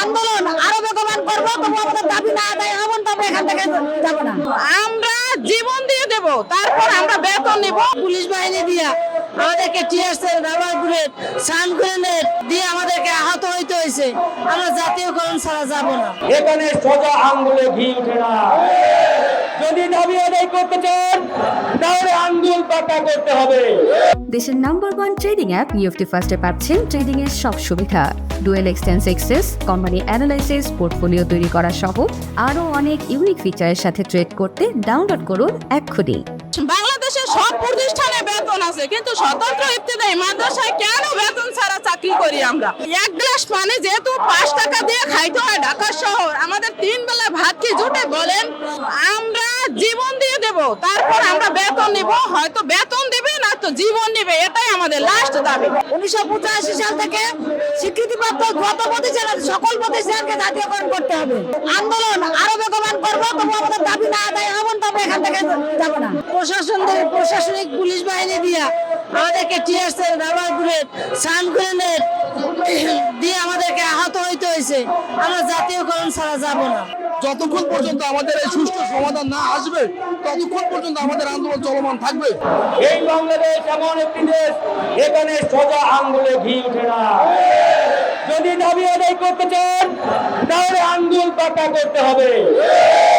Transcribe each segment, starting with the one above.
আন্দোলন আরও বেগবান করব তবু আমাদের দাবি না আদায় হবেন তবে এখান থেকে যাব না। আমরা জীবন দিয়ে দেব তারপর আমরা বেতন নিব। পুলিশ বাহিনী দিয়া আমাদেরকে tear shell rubber bullet sound grenade দিয়ে আমাদেরকে আহত হইতে হয়েছে আমরা জাতীয়করণ ছাড়া যাব না। এখানে সোজা আঙ্গুলে ঘি উঠে না। যদি দাবি আদায় করতে চান তাহলে করতে হবে। দেশের number one trading app UFT ফার্স্টে পাচ্ছেন ট্রেডিং এর সব সুবিধা। ডুয়েল এক্সটেন্স এক্সেস কোম্পানি অ্যানালাইসিস পোর্টফোলিও তৈরি করা সহ আরও অনেক ইউনিক ফিচারের সাথে ট্রেড করতে ডাউনলোড করুন এক্ষুনি। বাংলাদেশে সব প্রতিষ্ঠানে বেতন আছে কিন্তু স্বতন্ত্র ইবতেদায়ী মাদ্রাসায় কেন বেতন ছাড়া চাকরি করি আমরা? এক গ্লাস পানি যেহেতু পাঁচ টাকা দিয়ে খাইতে হয় ঢাকা শহর আমাদের তিন বেলা ভাত কি জুটে বলেন? আমরা জীবন তারপর আমরা বেতন নিব হয়তো বেতন দিবে না তো জীবন নিবে এটাই আমাদের লাস্ট দাবি। উনিশশো পঁচাশি সাল থেকে স্বীকৃতিপ্রাপ্ত যত প্রতিষ্ঠান সকল প্রতিষ্ঠানকে জাতীয়করণ করতে হবে। আন্দোলন আরও বেগবান করব তবু আমাদের দাবি না আদায় হবেন তবে এখান থেকে যাব না। প্রশাসন প্রশাসনিক পুলিশ বাহিনী দিয়া আমাদেরকে tear shell rubber bullet sound grenade দিয়ে আমাদেরকে আহত হইতে হয়েছে আমরা জাতীয়করণ ছাড়া যাব না। যতক্ষণ পর্যন্ত আমাদের এই সুষ্ঠু সমাধান না আসবে, ততক্ষণ পর্যন্ত আমাদের আন্দোলন চলমান থাকবে। এই বাংলাদেশ এমন একটি দেশ, এখানে সোজা আঙ্গুলে ঘি উঠে না। যদি দাবি আদায় করতে চান, তাহলে আঙ্গুল পাকা করতে হবে।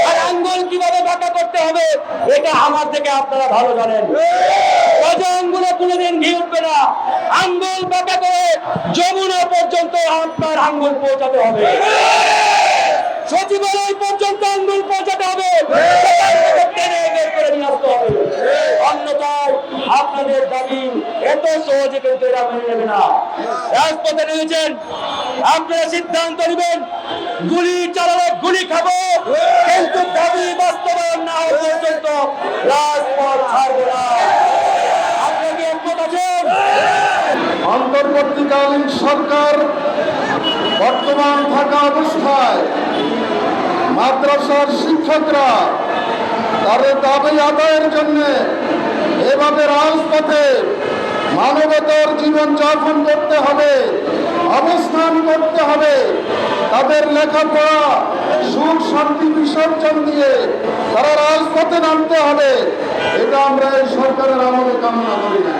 আর আঙ্গুল কীভাবে পাকা করতে হবে, এটা আমার থেকে আপনারা ভালো জানেন। সোজা আঙ্গুলে কোনোদিন ঘি উঠবে না। আঙ্গুল পাকা করে যমুনা পর্যন্ত আপনার আঙ্গুল পৌঁছাতে হবে। সচিবালয় পর্যন্ত আঙ্গুল পৌঁছাতে হবে। অন্যথায় আপনাদের দাবি এত সহজে কিন্তু এরা মেনে নেবে না। রাজপথে আপনারা সিদ্ধান্ত নেবেন, গুলি চালালে গুলি খাব। কিন্তু দাবি বাস্তবায়ন না হওয়া পর্যন্ত রাজপথ ছাড়বো না। আপনারা কি একমত আছেন? অন্তর্বর্তীকালীন সরকার বর্তমান থাকা অবস্থায় মাদ্রাসার শিক্ষকরা তাদের দাবি আদায়ের জন্য এভাবে রাজপথে মানবতার জীবন যাপন করতে হবে, অবস্থান করতে হবে। তাদের লেখাপড়া, সুখ, শান্তি, বিসর্জন দিয়ে তারা রাজপথে নামতে হবে। এটা আমরা এই সরকারের আমলে কামনা করি। না